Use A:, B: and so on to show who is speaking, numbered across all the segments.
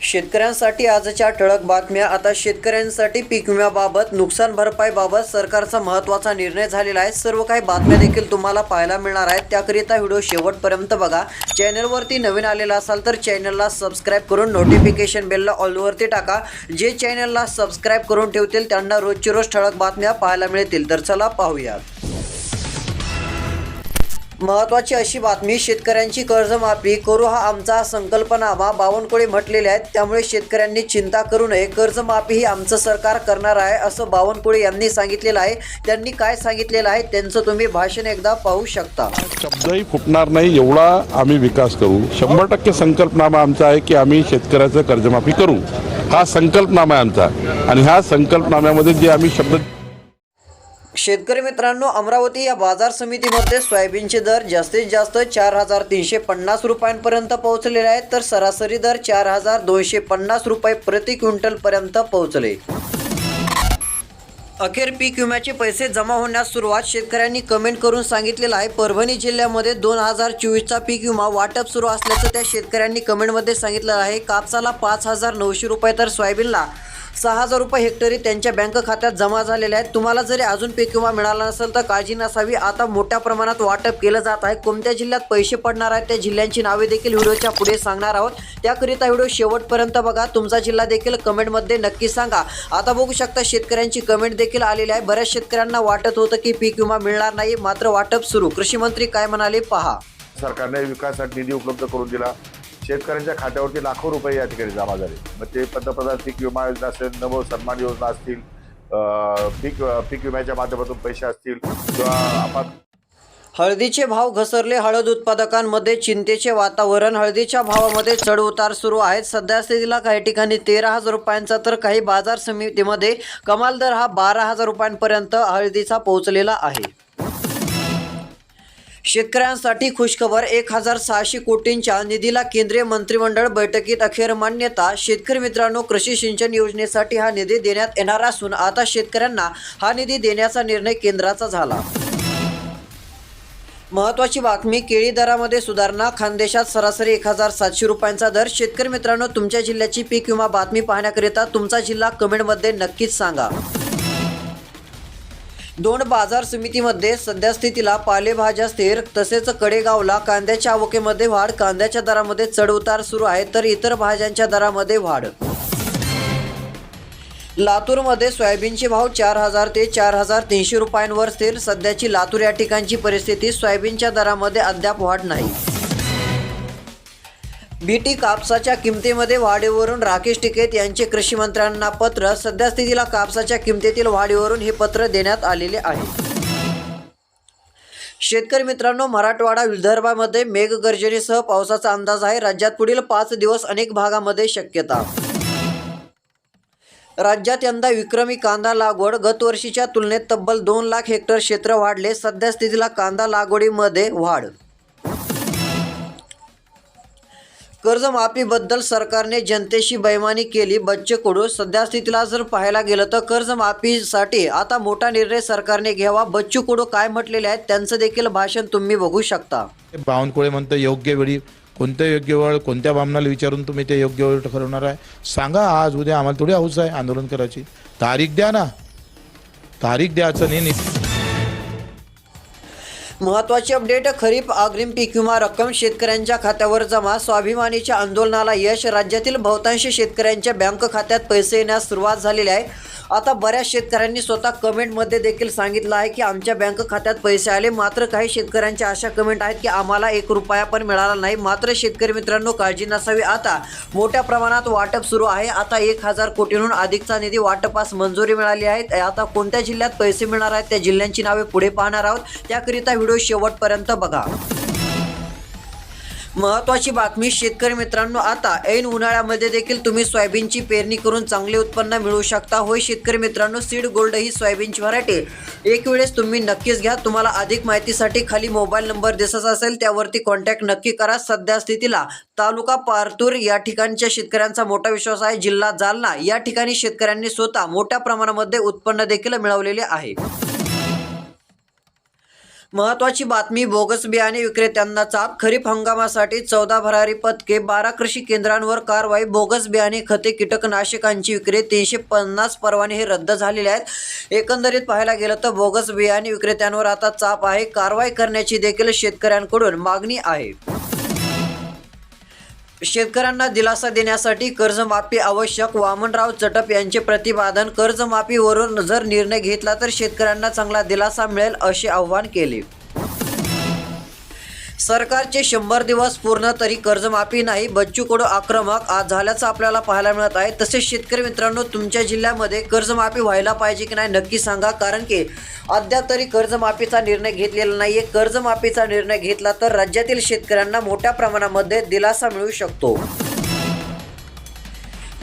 A: शेतकऱ्यांसाठी आजच्या ठळक बातम्या. आता शेतकऱ्यांसाठी पीक विम्याबाबत नुकसान भरपाईबाबत सरकारचा महत्त्वाचा निर्णय झालेला आहे. सर्व काही बातम्या देखील तुम्हाला पाहायला मिळणार आहेत. त्याकरिता व्हिडिओ शेवटपर्यंत बघा. चॅनलवरती नवीन आलेला असाल तर चॅनलला सबस्क्राईब करून नोटिफिकेशन बेलला ऑलवरती टाका. जे चॅनलला सबस्क्राईब करून ठेवतील त्यांना रोजची रोज ठळक बातम्या पाहायला मिळतील. तर चला पाहूयात. महत्वाची अशी बातमी शेतकऱ्यांची कर्जमाफी करू हा आमचा संकल्पनामा बावनकुळे म्हटलेले आहेत. त्यामुळे शेतकऱ्यांनी चिंता करू नये. कर्जमाफी ही आमचं सरकार करणार आहे असं बावनकुळे यांनी सांगितलेलं आहे. त्यांनी काय सांगितलेलं आहे त्यांचं तुम्ही भाषण एकदा पाहू शकता.
B: शब्दही फुटणार नाही एवढा आम्ही विकास करू. शंभर टक्के संकल्पनामा आमचा आहे की आम्ही शेतकऱ्याचं कर्जमाफी करू. हा संकल्पनामा आहे आमचा. आणि ह्या संकल्पनाम्यामध्ये जे आम्ही शब्द
A: शेतकरी मित्रांनो अमरावती या बाजार समितीमध्ये सोयाबीनचे दर जास्तीत जास्त चार हजार तीनशे पन्नास रुपयांपर्यंत पोहोचलेले आहेत तर सरासरी दर चार हजार दोनशे पन्नास रुपये प्रति क्विंटलपर्यंत पोहोचले. अखेर पीक विम्याचे पैसे जमा होण्यास सुरुवात शेतकऱ्यांनी कमेंट करून सांगितलेलं आहे. परभणी जिल्ह्यामध्ये दोन हजार चोवीसचा पीक विमा वाटप सुरू असल्याचं त्या शेतकऱ्यांनी कमेंटमध्ये सांगितलं आहे. कापसाला पाच हजार नऊशे रुपये तर सोयाबीनला सहा हजार रुपये हेक्टरी त्यांच्या बँक खात्यात जमा झालेले आहेत. तुम्हाला जरी अजून पीक विमा मिळाला नसेल तर काळजी नसावी. आता मोठ्या प्रमाणात वाटप केलं जात आहे. कोणत्या जिल्ह्यात पैसे पडणार आहेत त्या जिल्ह्यांची नावे देखील व्हिडिओच्या पुढे सांगणार आहोत. त्याकरिता व्हिडिओ शेवटपर्यंत बघा. तुमचा जिल्हा देखील कमेंटमध्ये नक्की सांगा. आता बघू शकता शेतकऱ्यांची कमेंट देखील आलेली आहे. बऱ्याच शेतकऱ्यांना वाटत होतं की पीक विमा मिळणार नाही. मात्र वाटप सुरू. कृषी मंत्री काय म्हणाले? पहा.
C: सरकारने विकासात निधी उपलब्ध करून दिला. शेतकऱ्यांच्या खात्यावरती लाखो रुपये या ठिकाणी जमा झाले. मग ते पंतप्रधान पीक विमा योजना असेल नव सन्मान योजना असतील पीक पीक विम्याच्या माध्यमातून पैसे असतील किंवा आपण
A: हळदीचे भाव घसरले हळद उत्पादकांमध्ये चिंतेचे वातावरण हळदीच्या भावामध्ये चढउतार सुरू आहेत. सध्या स्थितीला काही ठिकाणी तेरा हजार रुपयांचा तर काही बाजार समितीमध्ये कमाल दर हा बारा हजार रुपयांपर्यंत हळदीचा पोहोचलेला आहे. शेतकऱ्यांसाठी खुशखबर एक हजार सहाशे कोटींच्या निधीला केंद्रीय मंत्रिमंडळ बैठकीत अखेर मान्यता. शेतकरी मित्रांनो कृषी सिंचन योजनेसाठी हा निधी देण्यात येणार असून आता शेतकऱ्यांना हा निधी देण्याचा निर्णय केंद्राचा झाला. महत्वाची बातमी केळी दरामध्ये सुधारणा खानदेशात सरासरी एक हजार सातशे रुपयांचा दर. शेतकरी मित्रांनो तुमच्या जिल्ह्याची पीक विमा बातमी पाहण्याकरिता तुमचा जिल्हा कमेंटमध्ये नक्कीच सांगा. दोन बाजार समितीमध्ये सध्या स्थितीला पालेभाज्या स्थिर तसेच कडेगावला कांद्याच्या आवकेमध्ये वाढ कांद्याच्या दरामध्ये चढउतार सुरू आहे तर इतर भाज्यांच्या दरामध्ये वाढ. लातूरमध्ये सोयाबीनचे भाव चार हजार ते चार हजार तीनशे रुपयांवर स्थिर सध्याची लातूर या ठिकाणची परिस्थिती सोयाबीनच्या दरामध्ये अद्याप वाढ नाही. बीटी कापसाच्या किमतीमध्ये वाढीवरून राकेश टिकेत यांचे कृषी मंत्र्यांना पत्र. सध्या स्थितीला कापसाच्या किमतीतील वाढीवरून हे पत्र देण्यात आलेले आहे. शेतकरी मित्रांनो मराठवाडा विदर्भामध्ये मेघगर्जनेसह पावसाचा अंदाज आहे. राज्यात पुढील पाच दिवस अनेक भागामध्ये शक्यता. राज्यात यंदा विक्रमी कांदा लागवड. गतवर्षीच्या तुलनेत तब्बल दोन लाख हेक्टर क्षेत्र वाढले. सध्या स्थितीला कांदा लागवडीमध्ये वाढ कर्जमाफीबद्दल सरकारने जनतेशी बैमानी केली. बच्चे कडू सध्या स्थितीला जर पाहायला गेलं तर कर्जमाफीसाठी आता मोठा निर्णय सरकारने घ्यावा. बच्चू कडू काय म्हटलेले आहेत त्यांचं देखील भाषण तुम्ही बघू शकता.
D: बावनकुळे म्हणतं योग्य वेळी कोणत्या योग्य वेळ कोणत्या भावनाला विचारून तुम्ही ते योग्य वेळ ठरवणार आहे? सांगा आज उद्या आम्हाला थोडी हौस आहे आंदोलन करायची. तारीख द्या ना. तारीख द्याचं नाही नाही
A: महत्वाची अपडेट खरीप अग्रिम पीक विमा रक्कम शेतकऱ्यांच्या खात्यावर जमा. स्वाभिमानीच्या आंदोलनाला यश. राज्यातील बहुतांश शेतकऱ्यांच्या बँक खात्यात पैसे येण्यास सुरुवात झालेली आहे. आता बऱ्याच शेतकऱ्यांनी स्वतः कमेंटमध्ये देखील सांगितलं आहे की आमच्या बँक खात्यात पैसे आले. मात्र काही शेतकऱ्यांच्या अशा कमेंट आहेत की आम्हाला एक रुपया पण मिळाला नाही. मात्र शेतकरी मित्रांनो काळजी नसावी. आता मोठ्या प्रमाणात वाटप सुरू आहे. आता एक हजार कोटींहून अधिकचा निधी वाटपास मंजुरी मिळाली आहे. आता कोणत्या जिल्ह्यात पैसे मिळणार आहेत त्या जिल्ह्यांची नावे पुढे पाहणार आहोत. त्याकरिता व्हिडिओ शेवटपर्यंत बघा. महत्वाची बातमी शेतकरी मित्रांनो आता ऐन उन्हाळ्यामध्ये देखील तुम्ही सोयाबीनची पेरणी करून चांगले उत्पन्न मिळवू शकता. होय शेतकरी मित्रांनो सीड गोल्ड ही सोयाबीनची व्हरायटी एक वेळेस तुम्ही नक्कीच घ्या. तुम्हाला अधिक माहितीसाठी खाली मोबाईल नंबर दिसत असेल त्यावरती कॉन्टॅक्ट नक्की करा. सध्या स्थितीला तालुका पारतूर या ठिकाणच्या शेतकऱ्यांचा मोठा विश्वास आहे. जिल्हा जालना या ठिकाणी शेतकऱ्यांनी स्वतः मोठ्या प्रमाणामध्ये उत्पन्न देखील मिळवलेले आहे. महत्वाची बातमी बोगस बियाणे विक्रेत्यांना चाप खरीप हंगामासाठी चौदा भरारी पथके बारा कृषी केंद्रांवर कारवाई बोगस बियाणे खते कीटकनाशकांची विक्री तीनशे पन्नास परवाने हे रद्द झालेले आहेत. एकंदरीत पाहायला गेलं तर बोगस बियाणे विक्रेत्यांवर आता चाप आहे. कारवाई करण्याची देखील शेतकऱ्यांकडून मागणी आहे. शेतकऱ्यांना दिलासा देण्यासाठी कर्जमाफी आवश्यक. वामनराव चटप यांचे प्रतिपादन कर्जमाफीवरून जर निर्णय घेतला तर शेतकऱ्यांना चांगला दिलासा मिळेल असे आव्हान केले. सरकारचे शंभर दिवस पूर्ण तरी कर्जमाफी नाही बच्चू कडू आक्रमक आज झाल्याचं आपल्याला पाहायला मिळत आहे. तसेच शेतकरी मित्रांनो तुमच्या जिल्ह्यामध्ये कर्जमाफी व्हायला पाहिजे की नाही नक्की सांगा कारण की अद्याप तरी कर्जमाफीचा निर्णय घेतलेला नाहीये. कर्जमाफीचा निर्णय घेतला तर राज्यातील शेतकऱ्यांना मोठ्या प्रमाणामध्ये दिलासा मिळू शकतो.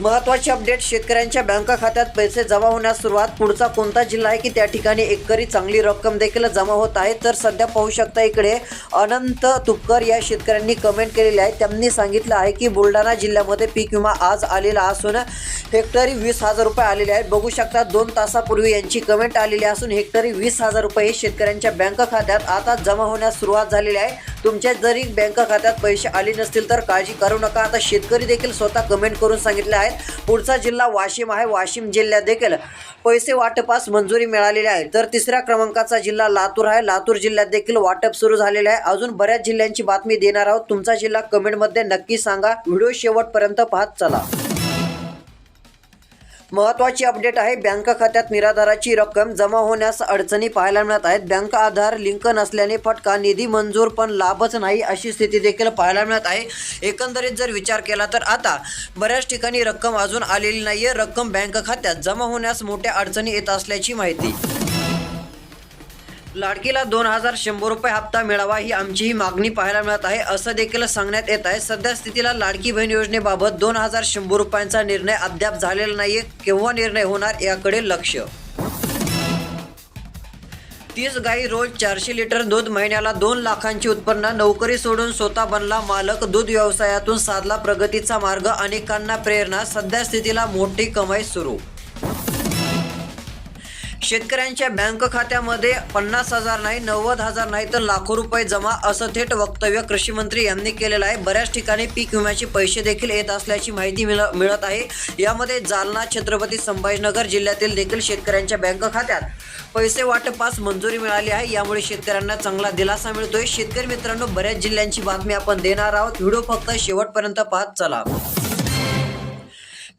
A: महत्त्वाचे अपडेट शेतकऱ्यांच्या बँक खात्यात पैसे जमा होण्यास सुरुवात. पुढचा कोणता जिल्हा आहे की त्या ठिकाणी एकरी चांगली रक्कम देखील जमा होत आहे? तर सध्या पाहू शकता इकडे अनंत तुपकर या शेतकऱ्यांनी कमेंट केलेली आहे. त्यांनी सांगितलं आहे की बुलढाणा जिल्ह्यामध्ये पीक विमा आज आलेला असून हेक्टरी वीस हजार रुपये आलेले आहेत. बघू शकता दोन तासापूर्वी यांची कमेंट आलेली असून हेक्टरी वीस हजार रुपये हे शेतकऱ्यांच्या बँक खात्यात आता जमा होण्यास सुरुवात झालेली आहे. तुमच्या जरी बँक खात्यात पैसे आले नसतील तर काळजी करू नका. आता शेतकरी देखील स्वतः कमेंट करून सांगितले आहेत. पुढचा जिल्हा वाशिम आहे. वाशिम जिल्ह्यात देखील पैसे वाटपास मंजुरी मिळालेली आहे. तर तिसऱ्या क्रमांकाचा जिल्हा लातूर आहे. लातूर जिल्ह्यात देखील वाटप सुरू झालेले आहे. अजून बऱ्याच जिल्ह्यांची बातमी देणार आहोत. तुमचा जिल्हा कमेंटमध्ये नक्की सांगा. व्हिडिओ शेवटपर्यंत पाहत चला. महत्वाची अपडेट आहे बँक खात्यात निराधाराची रक्कम जमा होण्यास अडचणी पाहायला मिळत आहेत. बँक आधार लिंक नसल्याने फटका निधी मंजूर पण लाभच नाही अशी स्थिती देखील पाहायला मिळत आहे. एकंदरीत जर विचार केला तर आता बऱ्याच ठिकाणी रक्कम अजून आलेली नाही आहे रक्कम बँक खात्यात जमा होण्यास मोठ्या अडचणी येत असल्याची माहिती. लाडकीला दोन हजार शंभर रुपये हप्ता मिळावा ही आमची ही मागणी पाहायला मिळत आहे. असं देखील सांगण्यात येत आहे. सध्या स्थितीला लाडकी बहीण योजनेबाबत दोन हजार शंभर रुपयांचा निर्णय अद्याप झालेला नाहीये. केव्हा निर्णय होणार याकडे लक्ष. तीस गाई रोज चारशे लिटर दूध महिन्याला दोन लाखांची उत्पन्न नोकरी सोडून स्वतः बनला मालक. दूध व्यवसायातून साधला प्रगतीचा मार्ग. अनेकांना प्रेरणा. सध्या स्थितीला मोठी कमाई सुरू. शेतकऱ्यांच्या बँक खात्यामध्ये पन्नास हजार नाही नव्वद हजार नाही तर लाखो रुपये जमा असं थेट वक्तव्य कृषी मंत्री यांनी केलेलं आहे. बऱ्याच ठिकाणी पीक विम्याचे पैसे देखील येत असल्याची माहिती मिळत आहे. यामध्ये जालना छत्रपती संभाजीनगर जिल्ह्यातील देखील शेतकऱ्यांच्या बँक खात्यात पैसे वाटपास मंजुरी मिळाली आहे. यामुळे शेतकऱ्यांना चांगला दिलासा मिळतोय. शेतकरी मित्रांनो बऱ्याच जिल्ह्यांची बातमी आपण देणार आहोत. व्हिडिओ फक्त शेवटपर्यंत पाहत चला.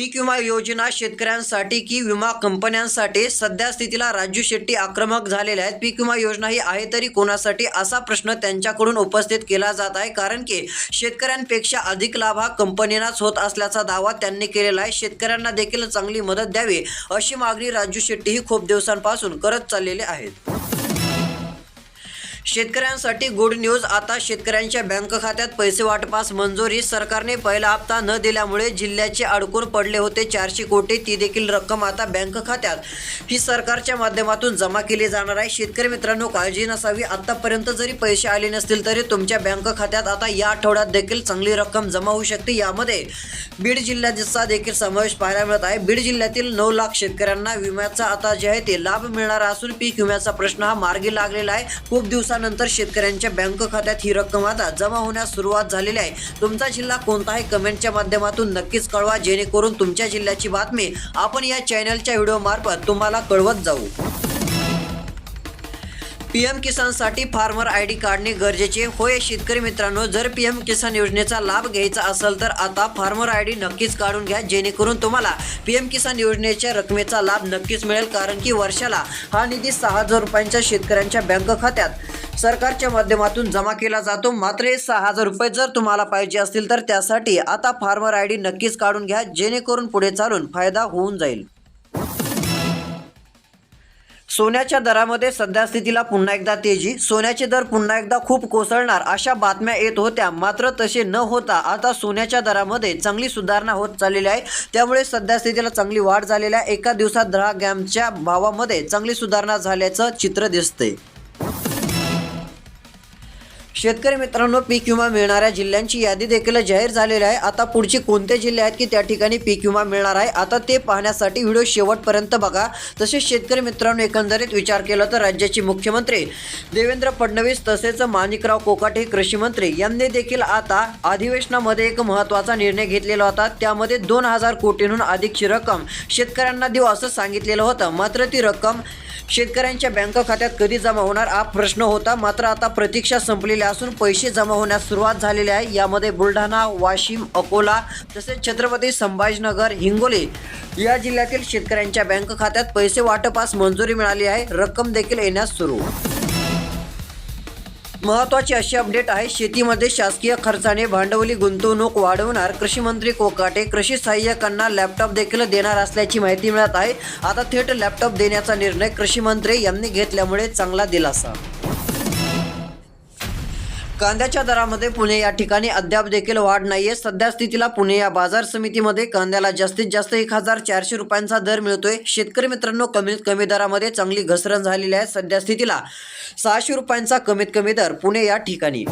A: पीक विमा योजना शेतकऱ्यांसाठी की विमा कंपन्यांसाठी? सध्या स्थितीला राजू शेट्टी आक्रमक झालेले आहेत. पीक विमा योजना ही आहे तरी कोणासाठी? असा प्रश्न त्यांच्याकडून उपस्थित केला जात आहे. कारण की शेतकऱ्यांपेक्षा अधिक लाभ हा कंपनीनाच होत असल्याचा दावा त्यांनी केलेला आहे. शेतकऱ्यांना देखील चांगली मदत द्यावी अशी मागणी राजू शेट्टी ही खूप दिवसांपासून करत चाललेले आहेत. शेतकऱ्यांसाठी गुड न्यूज आता शेतकऱ्यांच्या बँक खात्यात पैसे वाटपास मंजुरी. सरकारने पहिला हप्ता न दिल्यामुळे जिल्ह्याचे अडकून पडले होते चारशे कोटी. ती देखील रक्कम आता बँक खात्यात. ही सरकारच्या माध्यमातून जमा केली जाणार आहे. शेतकरी मित्रांनो काळजी नसावी. आतापर्यंत जरी पैसे आले नसतील तरी तुमच्या बँक खात्यात आता या आठवड्यात देखील चांगली रक्कम जमा होऊ शकते. यामध्ये बीड जिल्ह्याचा देखील समावेश पाहायला मिळत आहे. बीड जिल्ह्यातील नऊ लाख शेतकऱ्यांना विम्याचा आता जे आहे ते लाभ मिळणार असून पीक विम्याचा प्रश्न हा मार्गी लागलेला आहे. खूप त्यानंतर शेतकऱ्यांच्या बँक खात्यात ही रक्कम आता जमा होण्यास सुरुवात झालेली आहे. तुमचा जिल्हा कोणता आहे कमेंटच्या माध्यमातून नक्कीच कळवा जेणेकरून तुमच्या जिल्ह्याची बातमी आपण या चॅनलच्या व्हिडिओ मार्फत तुम्हाला कळवत जाऊ. पी एम किसानसाठी फार्मर आय डी काढणे गरजेचे. होय शेतकरी मित्रांनो जर पी एम किसान योजनेचा लाभ घ्यायचा असेल तर आता फार्मर आय डी नक्कीच काढून घ्या जेणेकरून तुम्हाला पी एम किसान योजनेच्या रकमेचा लाभ नक्कीच मिळेल कारण की वर्षाला हा निधी सहा हजार रुपयांच्या शेतकऱ्यांच्या बँक खात्यात सरकारच्या माध्यमातून जमा केला जातो. मात्र हे सहा हजार रुपये जर तुम्हाला पाहिजे असतील तर त्यासाठी आता फार्मर आय डी नक्कीच काढून घ्या जेणेकरून पुढे चालून फायदा होऊन जाईल. सोन्याच्या दरामध्ये सध्या स्थितीला पुन्हा एकदा तेजी. सोन्याचे दर पुन्हा एकदा खूप कोसळणार अशा बातम्या येत होत्या. मात्र तसे न होता आता सोन्याच्या दरामध्ये चांगली सुधारणा होत चाललेली आहे. त्यामुळे सध्या स्थितीला चांगली वाढ झालेली आहे. एका दिवसात दहा ग्रॅमच्या भावामध्ये चांगली सुधारणा झाल्याचं चित्र दिसते शेतकरी मित्रांनो पीक विमा मिळणाऱ्या जिल्ह्यांची यादी देखील जाहीर झालेली आहे. आता पुढचे कोणते जिल्हे आहेत की त्या ठिकाणी पीक विमा मिळणार आहे? आता ते पाहण्यासाठी व्हिडिओ शेवटपर्यंत बघा. तसेच शेतकरी मित्रांनो एकंदरीत विचार केला तर राज्याचे मुख्यमंत्री देवेंद्र फडणवीस तसेच माणिकराव कोकाटे कृषी मंत्री यांनी देखील आता अधिवेशनामध्ये एक महत्त्वाचा निर्णय घेतलेला होता. त्यामध्ये दोन हजार कोटींहून अधिकची रक्कम शेतकऱ्यांना देऊ असं सांगितलेलं होतं. मात्र ती रक्कम शेतकऱ्यांच्या बँक खात्यात कधी जमा होणार हा प्रश्न होता. मात्र आता प्रतीक्षा संपलेल्या असून पैसे जमा होण्यास सुरुवात झालेली आहे. यामध्ये बुलढाणा वाशिम अकोला तसेच छत्रपती संभाजीनगर हिंगोली या जिल्ह्यातील शेतकऱ्यांच्या बँक खात्यात पैसे वाटपास मंजुरी मिळाली आहे. रक्कम देखील येण्यास सुरू. महत्वाची अशी अपडेट आहे शेतीमध्ये शासकीय खर्चाने भांडवली गुंतवणूक वाढवणार कृषी मंत्री कोकाटे कृषी सहाय्यकांना लॅपटॉप देखील देणार असल्याची माहिती मिळत आहे. आता थेट लॅपटॉप देण्याचा निर्णय कृषी मंत्री यांनी घेतल्यामुळे चांगला दिलासा. कांद्याच्या दरामध्ये पुणे या ठिकाणी अद्याप देखील वाढ नाहीये. सध्या स्थितीला पुणे या बाजार समितीमध्ये कांद्याला जास्तीत जास्त एक हजार चारशे रुपयांचा दर मिळतोय. शेतकरी मित्रांनो कमीत कमी दरामध्ये चांगली घसरण झालेली आहे सध्या स्थितीला. सहाशे रुपयांचा कमीत कमी दर पुणे या ठिकाणी.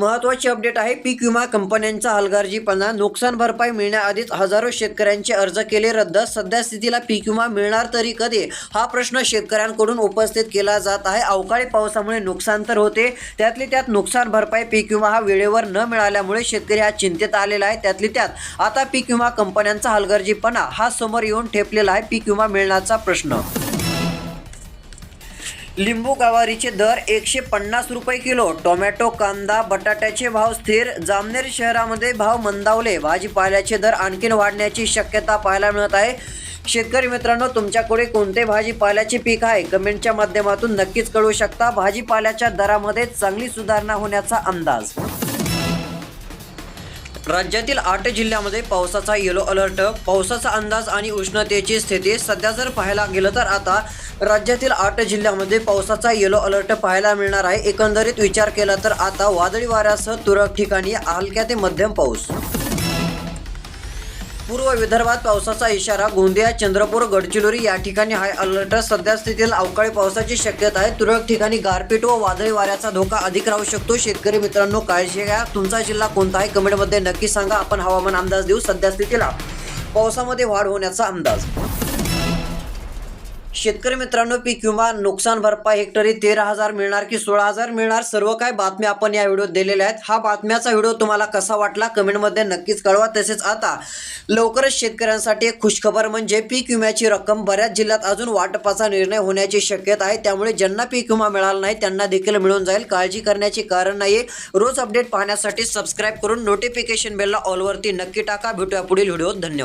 A: महत्वाची अपडेट आहे पीक विमा कंपन्यांचा हलगर्जीपणा नुकसान भरपाई मिळण्याआधीच हजारो शेतकऱ्यांचे अर्ज केले रद्द सध्या स्थितीला पीक विमा मिळणार तरी कधी? हा प्रश्न शेतकऱ्यांकडून उपस्थित केला जात आहे. अवकाळी पावसामुळे नुकसान तर होते त्यातली त्यात नुकसान भरपाई पीक विमा हा वेळेवर न मिळाल्यामुळे शेतकरी हा चिंतेत आलेला आहे. त्यातली त्यात आता पीक विमा कंपन्यांचा हलगर्जीपणा हा समोर येऊन ठेपलेला आहे. पीक विमा मिळण्याचा प्रश्न लिंबू गवारीचे दर एकशे पन्नास रुपये किलो. टोमॅटो कांदा बटाट्याचे भाव स्थिर. जामनेर शहरामध्ये भाव मंदावले. भाजीपाल्याचे दर आणखीन वाढण्याची शक्यता पाहायला मिळत आहे. शेतकरी मित्रांनो तुमच्याकडे कोणते भाजीपाल्याचे पीक आहे? कमेंटच्या माध्यमातून नक्कीच कळू शकता. भाजीपाल्याच्या दरामध्ये चांगली सुधारणा होण्याचा अंदाज. राज्यातील आठ जिल्ह्यामध्ये पावसाचा येलो अलर्ट पावसाचा अंदाज आणि उष्णतेची स्थिती सध्या जर पाहायला गेलं तर आता राज्यातील आठ जिल्ह्यामध्ये पावसाचा येलो अलर्ट पाहायला मिळणार आहे. एकंदरीत विचार केला तर आता वादळी वाऱ्यासह तुरळक ठिकाणी हलक्या ते मध्यम पाऊस. पूर्व विदर्भात पावसाचा इशारा गोंदिया चंद्रपूर गडचिरोली या ठिकाणी हाय अलर्ट सध्या स्थितीला अवकाळी पावसाची शक्यता आहे. तुरळक ठिकाणी गारपीट व वादळी वाऱ्याचा धोका अधिक राहू शकतो. शेतकरी मित्रांनो काळजी घ्या. तुमचा जिल्हा कोणता आहे? कमेंटमध्ये नक्की सांगा. आपण हवामान अंदाज देऊ. सध्या स्थितीला पावसामध्ये वाढ होण्याचा अंदाज. शेतकरी मित्रांनो पीक विमा नुकसान भरपाई हेक्टरी तेरा हजार मिळणार की सोळा हजार मिळणार? सर्व काय बातम्या आपण या व्हिडिओत दिलेल्या आहेत. हा बातम्याचा व्हिडिओ तुम्हाला कसा वाटला कमेंटमध्ये नक्कीच कळवा. तसेच आता लवकरच शेतकऱ्यांसाठी एक खुशखबर म्हणजे पीक विम्याची रक्कम. बऱ्याच जिल्ह्यात अजून वाटपाचा निर्णय होण्याची शक्यता आहे. त्यामुळे ज्यांना पीक विमा मिळाला नाही त्यांना देखील मिळून जाईल. काळजी करण्याची कारण नाही रोज अपडेट पाहण्यासाठी सबस्क्राईब करून नोटिफिकेशन बेलला ऑलवरती नक्की टाका. भेटूया पुढील व्हिडिओत. धन्यवाद.